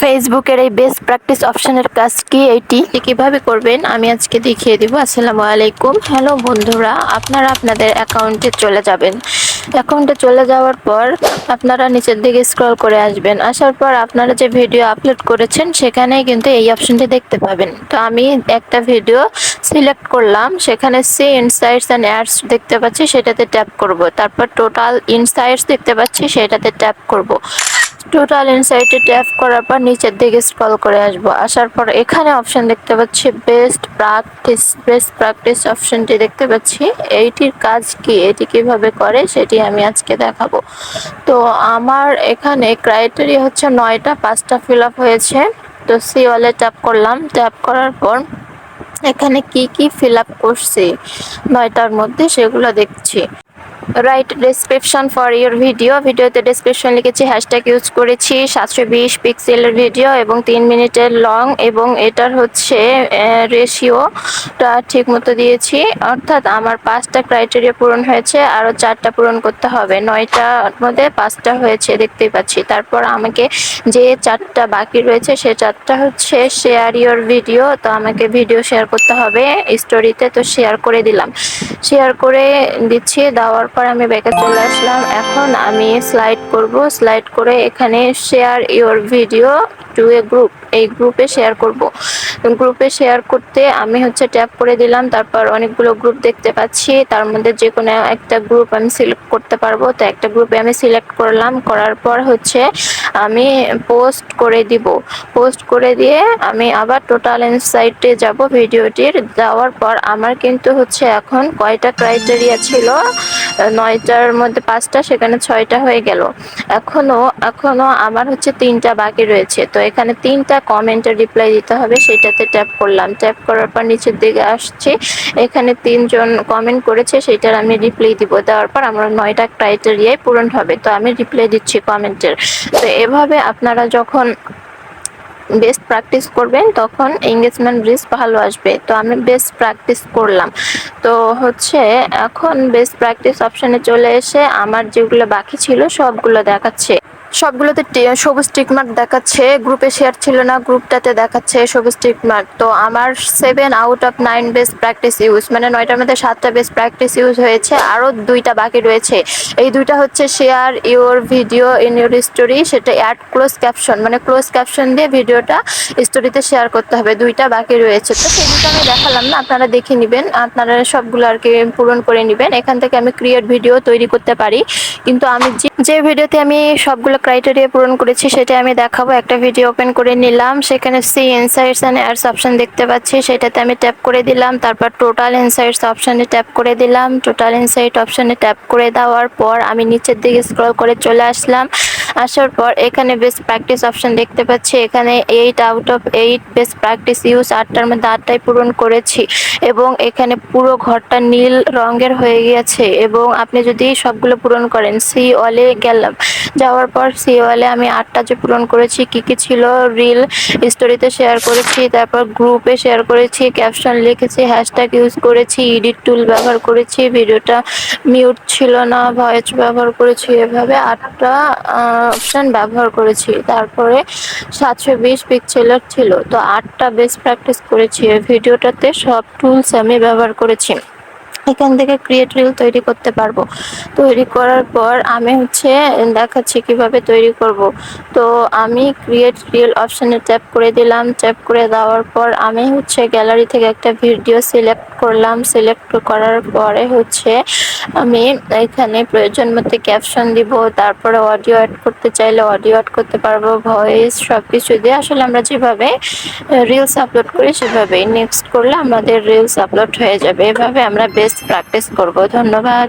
ফেসবুকের এই best practice অপশনের কাজ কি এটি? কীভাবে করবেন? আমি আজকে দেখিয়ে দিব। আসসালামু আলাইকুম। হ্যালো বন্ধুরা, আপনারা আপনাদের অ্যাকাউন্টে চলে যাবেন। অ্যাকাউন্টে চলে যাওয়ার পর আপনারা নিচের দিকে স্ক্রল করে আসবেন। আসার পর আপনারা যে ভিডিও আপলোড করেছেন, সেখানেই কিন্তু এই অপশনটি দেখতে পাবেন। তো আমি একটা ভিডিও সিলেক্ট করলাম। সেখানে সি ইনসাইটস অ্যান্ড অ্যাডস দেখতে পাচ্ছি, সেটাতে ট্যাপ করব। তারপর টোটাল ইনসাইটস দেখতে পাচ্ছি, সেটাতে ট্যাপ করব। টোটাল ইনসাইটে ট্যাপ করার পর নিচের দিকে স্ক্রল করে আসব। আসার পর এখানে অপশন দেখতে পাচ্ছি বেস্ট প্র্যাকটিস বেস্ট প্র্যাকটিস অপশনটি দেখতে পাচ্ছি। এইটির কাজ কি? এটি কীভাবে করে? সেটি আমি আজকে দেখাবো। তো আমার এখানে ক্রাইটেরিয়া হচ্ছে নয়টা, পাঁচটা ফিল আপ হয়েছে। তো সি ওয়ালে ট্যাপ করলাম। ট্যাপ করার পর এখানে কি কি ফিল আপ করছি? নয়টার মধ্যে সেগুলো দেখছি। Write description for your video ভিডিওতে ডেসক্রিপশন লিখেছি হ্যাশট্যাগ ইউজ করেছি, সাতশো বিশ পিক্সেলের ভিডিও এবং তিন মিনিটের লং এবং এটার হচ্ছে রেশিওটা ঠিক মতো দিয়েছি। অর্থাৎ আমার পাঁচটা ক্রাইটেরিয়া পূরণ হয়েছে, আরও চারটা পূরণ করতে হবে। নয়টার মধ্যে পাঁচটা হয়েছে, দেখতেই পাচ্ছি। তারপর আমাকে যে চারটা বাকি রয়েছে, সে চারটা হচ্ছে শেয়ার ইউর ভিডিও তো আমাকে ভিডিও শেয়ার করতে হবে স্টোরিতে তো শেয়ার করে দিলাম। শেয়ার করে দিচ্ছি। দেওয়ার পর আমি ব্যাকে চলে আসলাম। এখন আমি স্লাইড করব। স্লাইড করে এখানে share your video to a group এই গ্রুপে শেয়ার করব। গ্রুপে শেয়ার করতে আমি হচ্ছে ট্যাপ করে দিলাম। তারপর অনেকগুলো গ্রুপ দেখতে পাচ্ছি। তার মধ্যে যে কোনো একটা গ্রুপ আমি সিলেক্ট করতে পারব। তো একটা গ্রুপে আমি সিলেক্ট করলাম। করার পর হচ্ছে আমি পোস্ট করে দিব। পোস্ট করে দিয়ে আমি আবার টোটাল ইনসাইটে যাব ভিডিওটির। যাওয়ার পর আমার কিন্তু হচ্ছে এখন কয়টা ক্রাইটেরিয়া ছিল? নয়টার মধ্যে পাঁচটা, সেখানে ছয়টা হয়ে গেল। এখনও এখনও আমার হচ্ছে তিনটা বাকি রয়েছে। তো এখানে তিনটা কমেন্টের রিপ্লাই দিতে হবে, সেটাতে ট্যাপ করলাম। ট্যাপ করার পর নিচের দিকে আসছে। এখানে তিনজন কমেন্ট করেছে, সেটার আমি রিপ্লাই দিব। দেওয়ার পর আমার নয়টা ক্রাইটেরিয়ায় পূরণ হবে। তো আমি রিপ্লাই দিচ্ছি কমেন্টের তো এভাবে আপনারা যখন বেস্ট প্র্যাকটিস করবেন, তখন এঙ্গেজমেন্ট ব্রিজ ভালো আসবে। তো আমি বেস্ট প্র্যাকটিস করলাম। তো হচ্ছে এখন বেস্ট প্র্যাকটিস অপশানে চলে এসে আমার যেগুলো বাকি ছিল সবগুলো দেখাচ্ছে। সবগুলোতে সবুজ টিকমার্ক দেখাচ্ছে গ্রুপে শেয়ার ছিল না গ্রুপটাতে দেখাচ্ছে সবুজ টিকমার্ক তো আমার seven out of nine best practice use মানে নয়টার মধ্যে সাতটা বেস্ট প্র্যাকটিস ইউজ হয়েছে আরও দুইটা বাকি রয়েছে। এই দুইটা হচ্ছে share your video in your story সেটা অ্যাড ক্লোজ ক্যাপশন মানে ক্লোজ ক্যাপশন দিয়ে ভিডিওটা স্টোরিতে শেয়ার করতে হবে, দুইটা বাকি রয়েছে। তো সেই দুটো আমি দেখালাম না, আপনারা দেখে নেবেন, আপনারা সবগুলো আর কি পূরণ করে নেবেন, এখান থেকে আমি ক্রিয়েট ভিডিও তৈরি করতে পারি। কিন্তু আমি যে ভিডিওতে আমি সবগুলো ক্রাইটেরিয়া পূরণ করেছি, সেটা আমি দেখাবো। একটা ভিডিও ওপেন করে নিলাম, সেখানে see insights and ads option দেখতে পাচ্ছি, সেটাতে আমি ট্যাপ করে দিলাম, তারপর টোটাল ইনসাইটস অপশানে ট্যাপ করে দিলাম। টোটাল ইনসাইট অপশানে ট্যাপ করে দেওয়ার পর আমি নিচের দিকে স্ক্রল করে চলে আসলাম। আসার পর এখানে বেস্ট প্র্যাকটিস অপশান দেখতে পাচ্ছি, এখানে eight out of eight best practice use আটটার মধ্যে আটটাই পূরণ করেছি এবং এখানে পুরো ঘরটা নীল রঙের হয়ে গিয়েছে এবং আপনি যদি সবগুলো পূরণ করেন সি অলে গেলাম। যাওয়ার পর সি ওয়ালে আমি আটটা যে পূরণ করেছি, কি কি ছিল? রিল স্টোরিতে শেয়ার করেছি, তারপর গ্রুপে শেয়ার করেছি ক্যাপশন লিখেছি হ্যাশট্যাগ ইউজ করেছি এডিট টুল ব্যবহার করেছি ভিডিওটা মিউট ছিল না ভয়েস ব্যবহার করেছি, এভাবে আটটা অপশান ব্যবহার করেছি। তারপরে সাতশো বিশ পিক্সেলের ছিল। তো আটটা বেস্ট প্র্যাকটিস করেছি। ভিডিওটাতে সব টুলস আমি ব্যবহার করেছি। এখান থেকে ক্রিয়েট রিল তৈরি করতে পারব। তৈরি করার পর আমি হচ্ছে দেখাচ্ছি কীভাবে তৈরি করব। তো আমি ক্রিয়েট রিল অপশানে ট্যাপ করে দিলাম। ট্যাপ করে দেওয়ার পর আমি হচ্ছে গ্যালারি থেকে একটা ভিডিও সিলেক্ট করলাম সিলেক্ট করার পরে হচ্ছে আমি এখানে প্রয়োজন মতো ক্যাপশন দিব, তারপরে অডিও অ্যাড করতে চাইলে অডিও অ্যাড করতে পারব ভয়েস সব কিছু দিয়ে। আসলে আমরা যেভাবে রিলস আপলোড করি, সেভাবেই নেক্সট করলে আমাদের রিলস আপলোড হয়ে যাবে। এভাবে আমরা বেস্ট প্র্যাকটিস করব। ধন্যবাদ।